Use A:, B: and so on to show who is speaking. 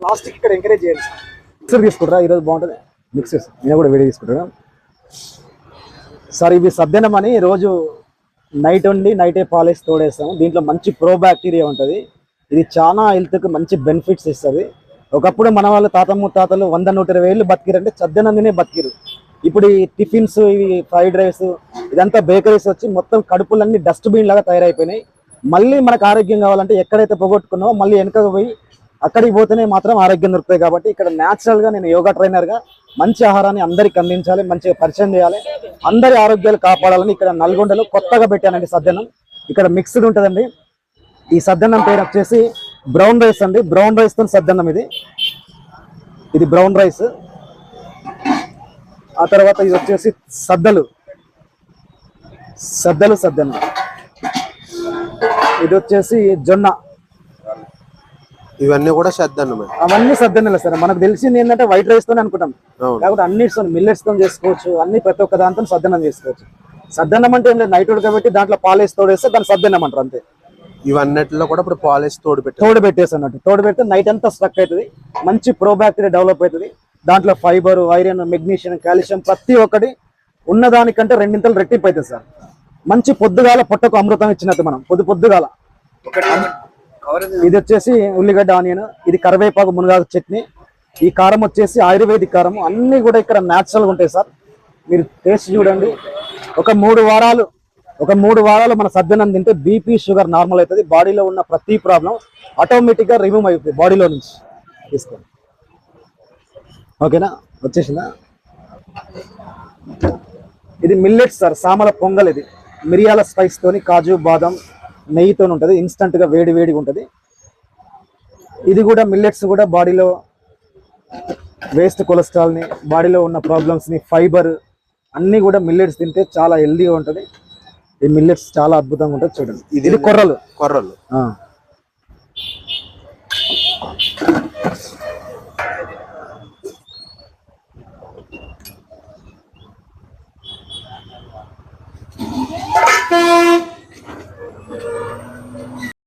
A: Plastic ఇక్కడ encourage చేయాలి mixer తీసుకుంటారా? ఈరోజు బాగుంటుంది. మిక్సర్స్ నేను కూడా వేడి తీసుకుంటాను సార్ ఇవి సద్దనం అని రోజు నైట్ ఉండి నైటే పాలేసి తోడేస్తాము. దీంట్లో మంచి ప్రో బ్యాక్టీరియా ఉంటుంది. ఇది చాలా హెల్త్కి మంచి బెనిఫిట్స్ ఇస్తుంది. ఒకప్పుడు మన వాళ్ళ తాత ముత్తాతలు వంద నూట ఇరవై ఏళ్ళు బతికిరంటే సద్దనందినే బతికిరు. ఇప్పుడు ఈ టిఫిన్స్ ఇవి ఫ్రైడ్ రైస్ ఇదంతా బేకరీస్ వచ్చి మొత్తం కడుపులన్నీ డస్ట్బిన్ లాగా తయారైపోయినాయి. మళ్ళీ మనకు ఆరోగ్యం కావాలంటే ఎక్కడైతే పోగొట్టుకున్నామో మళ్ళీ వెనకకు పోయి అక్కడికి పోతేనే మాత్రం ఆరోగ్యం దొరుకుతాయి కాబట్టి ఇక్కడ న్యాచురల్గా నేను యోగా ట్రైనర్గా మంచి ఆహారాన్ని అందరికి అందించాలి మంచిగా పరిచయం చేయాలి. అందరి ఆరోగ్యాలు కాపాడాలని ఇక్కడ నల్గొండలో కొత్తగా పెట్టానండి సద్దనం ఇక్కడ మిక్స్డ్ ఉంటుందండి. ఈ సద్దన్నం పేరు వచ్చేసి బ్రౌన్ రైస్ అండి. బ్రౌన్ రైస్తో సద్దన్నం ఇది. ఇది బ్రౌన్ రైస్ ఆ తర్వాత ఇది వచ్చేసి సద్దలు. సద్దలు సద్దన్నం. ఇది వచ్చేసి జొన్న.
B: ఇవన్నీ కూడా శ్రద్ధన్నమే
A: అవన్నీ సద్దన్నలే సార్. మనకు తెలిసింది ఏంటంటే వైట్ రైస్ తోనే అనుకుంటాం. లేకపోతే అన్నిటితో మిల్లెట్స్తో చేసుకోవచ్చు. అన్ని ప్రతి ఒక్క దాంతో సద్దన్నం చేసుకోవచ్చు. సద్దన్నం అంటే ఏం లేదు. నైట్ ఉడకబెట్టి దాంట్లో పాలేసి తోడేస్తే దాన్ని సద్దన్నం అంటారు అంతే.
B: ఇవన్నిటిలో కూడా ఇప్పుడు పాలిష్ తోడు పెట్టారు
A: తోడు పెట్టేసి అన్నట్టు. తోడు పెడితే నైట్ అంతా స్ట్రక్ అవుతుంది. మంచి ప్రోబాక్టీరియా డెవలప్ అవుతుంది. దాంట్లో ఫైబర్ ఐరన్ మెగ్నీషియం కాల్షియం ప్రతి ఒక్కటి ఉన్నదానికంటే రెండింతలు రెట్టింపు అవుతుంది సార్. మంచి పొద్దుగాల పొట్టకు అమృతం ఇచ్చినట్టు మనం. పొద్దు పొద్దుగాల. ఇది వచ్చేసి ఉల్లిగడ్డ ఆనియన్. ఇది కరివేపాకు మునగాకు చట్నీ. ఈ కారం వచ్చేసి ఆయుర్వేదిక్ కారం. అన్ని కూడా ఇక్కడ న్యాచురల్గా ఉంటాయి సార్. మీరు టేస్ట్ చూడండి. ఒక మూడు వారాలు ఒక మూడు వారాలు మన సద్దనం తింటే బీపీ షుగర్ నార్మల్ అవుతుంది. బాడీలో ఉన్న ప్రతి ప్రాబ్లం ఆటోమేటిక్గా రిమూవ్ అయిపోతుంది. బాడీలో నుంచి తీసుకోండి. ఓకేనా? వచ్చేసిందా? ఇది మిల్లెట్స్ సార్. సామల పొంగల్ ఇది. మిరియాల స్పైస్ తోని కాజు బాదం నెయ్యితో ఉంటుంది. ఇన్స్టంట్గా వేడి వేడిగా ఉంటుంది. ఇది కూడా మిల్లెట్స్ కూడా బాడీలో వేస్ట్ కొలెస్ట్రాల్ని బాడీలో ఉన్న ప్రాబ్లమ్స్ని ఫైబర్ అన్ని కూడా మిల్లెట్స్ తింటే చాలా హెల్దీగా ఉంటుంది. ఈ మిల్లెట్స్ చాలా అద్భుతంగా ఉంటుంది చూడండి.
B: ఇది
A: ఇది కొర్రలు.
B: కొర్రలు.
A: ఆ.